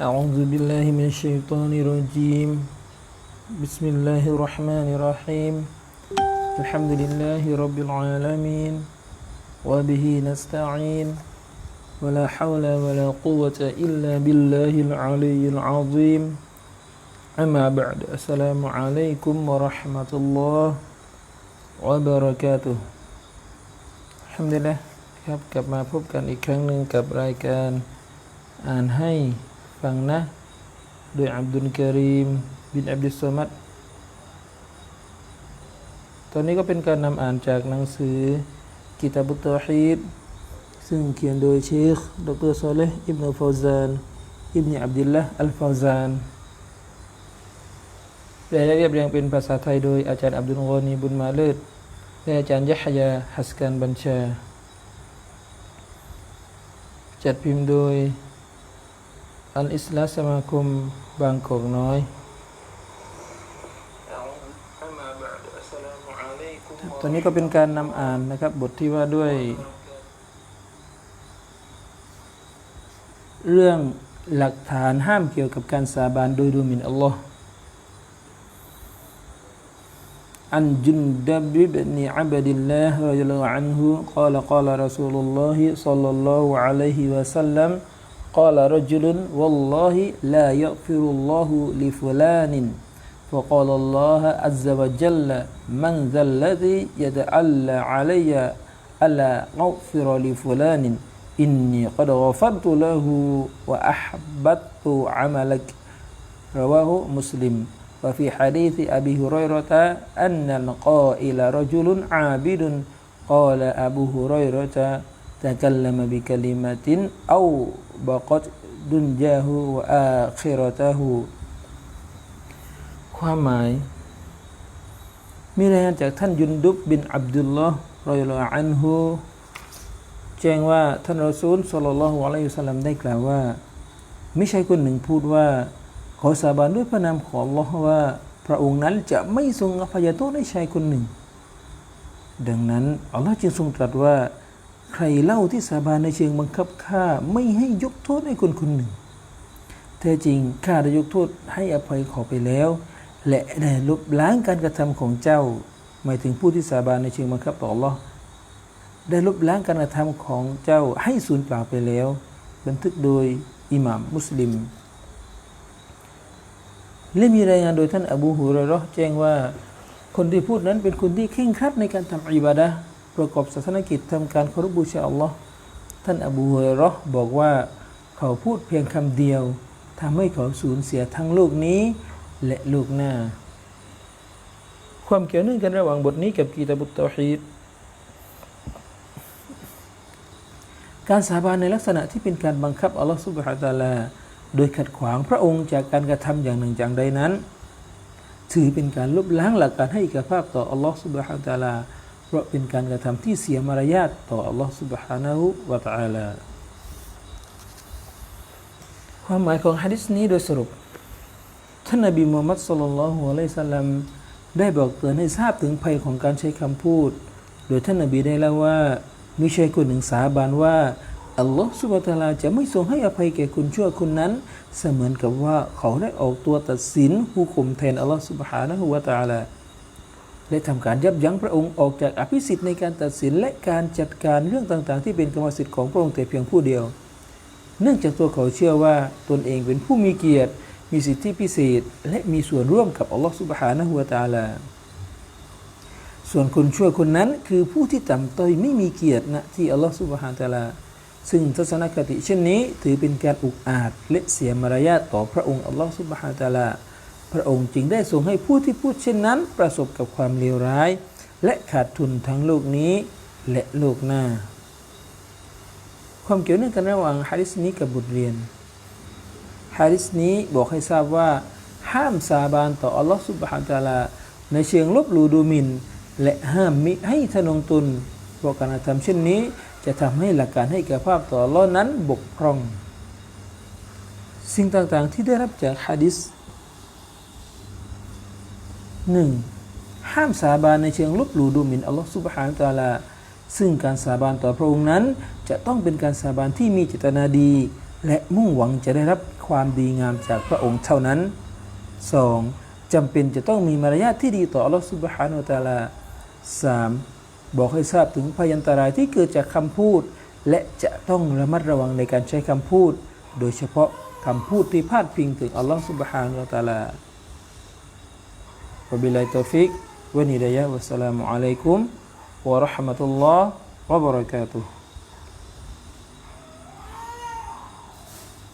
أعوذ بالله من الشيطان الرجيم بسم الله الرحمن الرحيم الحمد لله رب العالمين وبه نستعين ولا حول ولا قوة إلا بالله العلي العظيم أما بعد السلام عليكم ورحمة الله وبركاته الحمد لله ครับกลับมาพบกันอีกครั้งหนึ่งกับรายการอ่านให้ ฟังนะโดยอับดุลกะรีม บินอับดุลสมัดตอนนี้ก็เป็นการนำอ่านจากหนังสือกิตาบุตตอฮีดซึ่งเขียนโดยเชค ดรซอเลห์อิบนุฟาวซาน อิบนอับดุลละอัลฟาวซานและเรียบเรียงเป็นภาษาไทยโดยอาจารย์อับดุลกอนีบุญมาเลิศและอาจารย์ยะฮยาฮัสกันบัญชา จัดพิมพ์โดย อัลอิสลาสมาคมบางกอกน้อยตอนนี้ก็เป็นการนำอ่านนะครับ บทที่ว่าด้วย เรื่องหลักฐานห้ามเกี่ยวกับการสาบานโดยดูหมิ่นอัลลอฮ์อันจุนดับบิบนิอับดิลลาฮ์รอยัลลอฮ์อันฮุกล่าวกล่าวรอซูลุลลอฮิสัลลัลลอฮุอะลัยฮิวะสัลลัม قال رجل والله لا يغفر الله لفلان. فقال الله عز وجل من ذا الذي يتعلى علي ألا أغفر لفلان؟ إني قد غفرت له وأحبطت عملك. رواه مسلم. وفي حديث أبي هريرة أن القائل رجل عابد. قال أبو هريرة تكلم بكلمة أو بقت دنياه وآخرته ความหมาย มีรายงานจากท่านยุนดุบบินอับดุลลอฮ์รอยลออันฮูแจ้งว่าท่านรอซูลสัลลัลลอฮุอะลัยฮิวสัลลัมได้กล่าวว่าไม่ใช่คนหนึ่งพูดว่า ขอสาบานด้วยพระนามของ Allah ว่า พระองค์นั้นจะไม่ทรงอภัยโทษให้ชายคนหนึ่ง ดังนั้นอัลลอฮ์จึงทรงตรัสว่า ใครเล่าที่สาบานในเชิงบังคับข้าไม่ให้ยกโทษให้คนคนหนึ่ง แท้จริงข้าได้ยกโทษให้อภัยขอไปแล้ว และได้ลบล้างการกระทำของเจ้า หมายถึงผู้ที่สาบานในเชิงบังคับต่อ Allah ได้ลบล้างการกระทำของเจ้าให้สูญเปล่าไปแล้ว บันทึกโดยอิหม่ามมุสลิม และมีรายงานโดยท่านอบูฮุรเราะห์แจ้งว่า คนที่พูดนั้นเป็นคนที่เคร่งครัดในการทำอิบาดะ ประกอบศาสนกิจทำการเคารพบูชาอัลลอฮ์ท่านอบูฮุรเราะห์บอกว่าเขาพูดเพียงคำเดียวทำให้เขาสูญเสียทั้งโลกนี้และโลกหน้า ความเกี่ยวเนื่องกันระหว่างบทนี้กับกีตาบุตตอฮีดการสาบานในลักษณะที่เป็นการบังคับอัลลอฮฺสุบฮฺตะลา โดยขัดขวางพระองค์จากการกระทำอย่างหนึ่งอย่างใดนั้น ถือเป็นการลบล้างหลักการให้อิกภาพต่ออัลลอฮฺสุบฮฺตะลา เพราะเป็นการกระทำที่เสียมารยาทต่ออัลลอฮฺสุบฮานะฮุวะตะอาลาความหมายของฮะดิษนี้โดยสรุป ท่านนบีมูฮัมมัดสุลลัลลอฮุอะลัยฮิสซาลลัมได้บอกเตือนให้ทราบถึงภัยของการใช้คำพูด โดยท่านนบีได้เล่าว่ามีชายคนหนึ่งสาบานว่าอัลลอฮฺสุบฮฺตะลาจะไม่ทรงให้อภัยแก่คนชั่วคนนั้น เสมือนกับว่าเขาได้ออกตัวตัดสินผู้คุมแทนอัลลอฮฺสุบฮานะฮุวาตะอาลา และทำการยับยั้งพระองค์ออกจากอภิสิทธิ์ในการตัดสินและการจัดการเรื่องต่างๆ ที่เป็นกรรมสิทธิ์ของพระองค์แต่เพียงผู้เดียว เนื่องจากตัวเขาเชื่อว่าตนเองเป็นผู้มีเกียรติ มีสิทธิพิเศษ และมีส่วนร่วมกับอัลลอฮฺสุบฮานะฮุวาตาลา ส่วนคนชั่วคนนั้นคือผู้ที่ต่ำต้อยไม่มีเกียรตินะที่อัลลอฮฺสุบฮานะตะลา ซึ่งทัศนคติเช่นนี้ถือเป็นการอุกอาจและเสียมารยาทต่อพระองค์อัลลอฮฺสุบฮานะตะลา พระองค์จึงได้ทรงให้ผู้ที่พูดเช่นนั้น ประสบกับความเลวร้าย และขาดทุนทั้งโลกนี้และโลกหน้า ความเกี่ยวเนื่องกันระหว่างฮะดิษนี้กับบทเรียนฮะดิษนี้บอกให้ทราบว่า ห้ามสาบานต่ออัลลอฮฺสุบฮานตะลา ในเชิงลบหลู่ดูหมิน และห้ามมิให้ทนงตุนเพราะการกระทำเช่นนี้จะทำให้หลักการให้แก่ภาพต่อล้อนั้นบกพร่อง สิ่งต่างๆที่ได้รับจากฮะดิษ หนึ่งห้ามสาบานในเชิงลบหลู่ดูหมิ่นอัลลอฮฺสุบฮานตะลา ซึ่งการสาบานต่อพระองค์นั้น จะต้องเป็นการสาบานที่มีเจตนาดี และมุ่งหวังจะได้รับความดีงามจากพระองค์เท่านั้นสองจำเป็นจะต้องมีมารยาทที่ดีต่ออัลลอฮฺสุบฮานาอัลตาลาสามบอกให้ทราบถึงพยันตรายที่เกิดจากคำพูด และจะต้องระมัดระวังในการใช้คำพูด โดยเฉพาะคำพูดที่พาดพิงถึงอัลลอฮฺสุบฮานาอัลตาลา Wabillahi taufik wa hidayah. Wassalamualaikum warahmatullahi wabarakatuh.